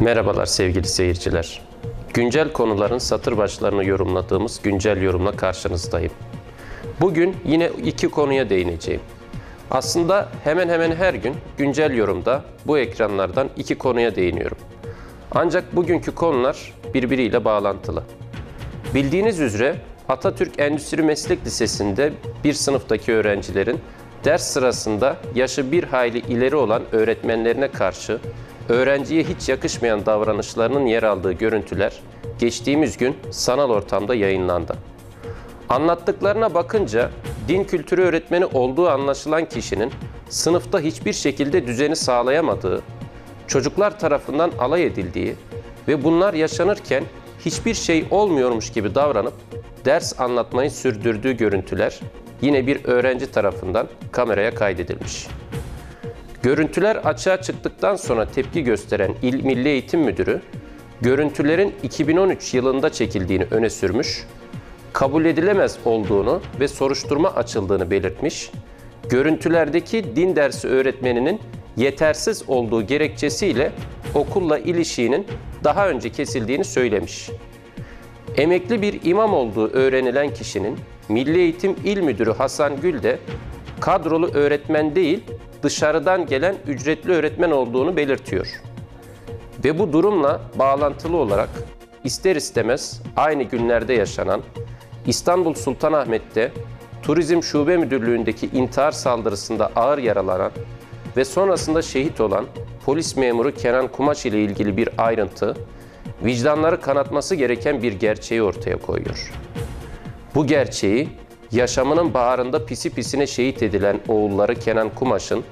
Merhabalar sevgili seyirciler. Güncel konuların satır başlarını yorumladığımız güncel yorumla karşınızdayım. Bugün yine iki konuya değineceğim. Aslında hemen hemen her gün güncel yorumda bu ekranlardan iki konuya değiniyorum. Ancak bugünkü konular birbiriyle bağlantılı. Bildiğiniz üzere Atatürk Endüstri Meslek Lisesi'nde bir sınıftaki öğrencilerin ders sırasında yaşı bir hayli ileri olan öğretmenlerine karşı öğrenciye hiç yakışmayan davranışlarının yer aldığı görüntüler geçtiğimiz gün sanal ortamda yayınlandı. Anlattıklarına bakınca din kültürü öğretmeni olduğu anlaşılan kişinin sınıfta hiçbir şekilde düzeni sağlayamadığı, çocuklar tarafından alay edildiği ve bunlar yaşanırken hiçbir şey olmuyormuş gibi davranıp ders anlatmayı sürdürdüğü görüntüler yine bir öğrenci tarafından kameraya kaydedilmiş. Görüntüler açığa çıktıktan sonra tepki gösteren İl Milli Eğitim Müdürü, görüntülerin 2013 yılında çekildiğini öne sürmüş, kabul edilemez olduğunu ve soruşturma açıldığını belirtmiş, görüntülerdeki din dersi öğretmeninin yetersiz olduğu gerekçesiyle okulla ilişiğinin daha önce kesildiğini söylemiş. Emekli bir imam olduğu öğrenilen kişinin Milli Eğitim İl Müdürü Hasan Gül de kadrolu öğretmen değil, dışarıdan gelen ücretli öğretmen olduğunu belirtiyor. Ve bu durumla bağlantılı olarak ister istemez aynı günlerde yaşanan İstanbul Sultanahmet'te Turizm Şube Müdürlüğü'ndeki intihar saldırısında ağır yaralanan ve sonrasında şehit olan polis memuru Kenan Kumaş ile ilgili bir ayrıntı vicdanları kanatması gereken bir gerçeği ortaya koyuyor. Bu gerçeği yaşamının baharında pisi pisine şehit edilen oğulları Kenan Kumaş'ın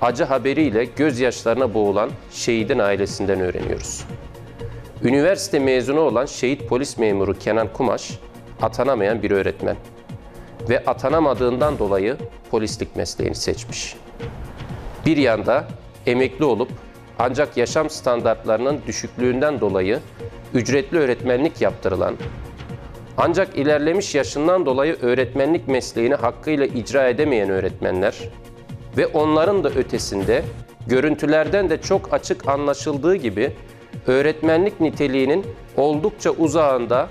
acı haberiyle gözyaşlarına boğulan şehidin ailesinden öğreniyoruz. Üniversite mezunu olan şehit polis memuru Kenan Kumaş atanamayan bir öğretmen ve atanamadığından dolayı polislik mesleğini seçmiş. Bir yanda emekli olup ancak yaşam standartlarının düşüklüğünden dolayı ücretli öğretmenlik yaptırılan, ancak ilerlemiş yaşından dolayı öğretmenlik mesleğini hakkıyla icra edemeyen öğretmenler ve onların da ötesinde görüntülerden de çok açık anlaşıldığı gibi öğretmenlik niteliğinin oldukça uzağında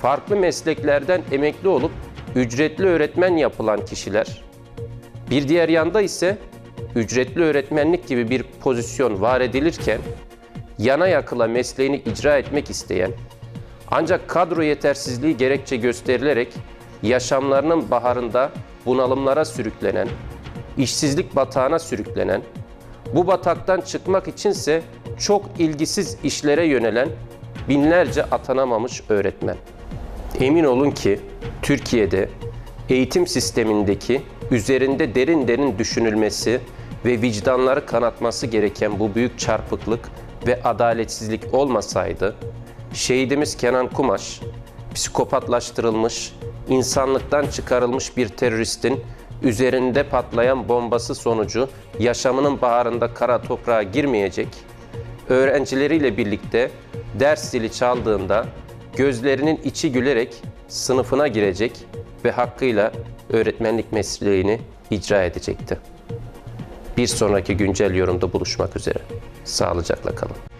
farklı mesleklerden emekli olup ücretli öğretmen yapılan kişiler, bir diğer yanda ise ücretli öğretmenlik gibi bir pozisyon var edilirken yana yakıla mesleğini icra etmek isteyen ancak kadro yetersizliği gerekçe gösterilerek yaşamlarının baharında bunalımlara sürüklenen, işsizlik batağına sürüklenen, bu bataktan çıkmak içinse çok ilgisiz işlere yönelen binlerce atanamamış öğretmen. Emin olun ki Türkiye'de eğitim sistemindeki üzerinde derin derin düşünülmesi ve vicdanları kanatması gereken bu büyük çarpıklık ve adaletsizlik olmasaydı şehidimiz Kenan Kumaş psikopatlaştırılmış, insanlıktan çıkarılmış bir teröristin üzerinde patlayan bombası sonucu yaşamının baharında kara toprağa girmeyecek, öğrencileriyle birlikte ders zili çaldığında gözlerinin içi gülerek sınıfına girecek ve hakkıyla öğretmenlik mesleğini icra edecekti. Bir sonraki güncel yorumda buluşmak üzere. Sağlıcakla kalın.